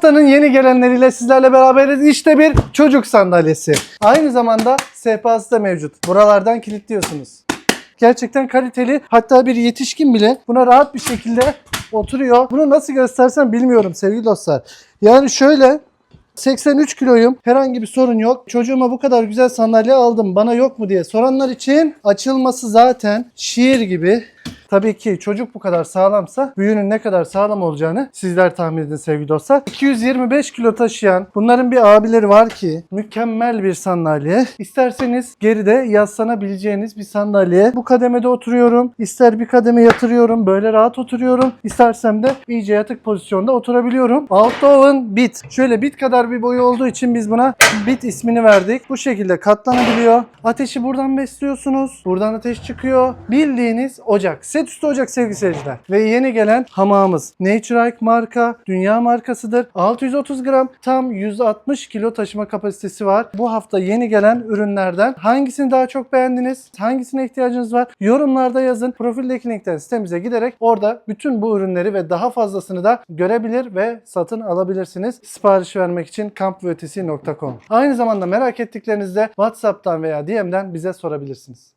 Haftanın yeni gelenleriyle sizlerle beraberiz. İşte bir çocuk sandalyesi. Aynı zamanda sehpası da mevcut. Buralardan kilitliyorsunuz. Gerçekten kaliteli. Hatta bir yetişkin bile buna rahat bir şekilde oturuyor. Bunu nasıl göstersem bilmiyorum sevgili dostlar. Yani şöyle 83 kiloyum. Herhangi bir sorun yok. Çocuğuma bu kadar güzel sandalye aldım. Bana yok mu diye soranlar için açılması zaten şiir gibi. Tabii ki çocuk bu kadar sağlamsa büyüğünün ne kadar sağlam olacağını sizler tahmin edin sevgili dostlar. 225 kilo taşıyan bunların bir abileri var ki mükemmel bir sandalye. İsterseniz geride yaslanabileceğiniz bir sandalye. Bu kademede oturuyorum. İster bir kademe yatırıyorum. Böyle rahat oturuyorum. İstersem de iyice yatık pozisyonda oturabiliyorum. Althoven Bit. Şöyle bit kadar bir boyu olduğu için biz buna Bit ismini verdik. Bu şekilde katlanabiliyor. Ateşi buradan besliyorsunuz. Buradan ateş çıkıyor. Bildiğiniz ocak. Set üstü ocak sevgili seyirciler. Ve yeni gelen hamamımız. Naturike marka. Dünya markasıdır. 630 gram tam 160 kilo taşıma kapasitesi var. Bu hafta yeni gelen ürünlerden hangisini daha çok beğendiniz? Hangisine ihtiyacınız var? Yorumlarda yazın. Profildeki linkten sitemize giderek orada bütün bu ürünleri ve daha fazlasını da görebilir ve satın alabilirsiniz. Sipariş vermek için kampvötesi.com Aynı zamanda merak ettiklerinizde WhatsApp'tan veya DM'den bize sorabilirsiniz.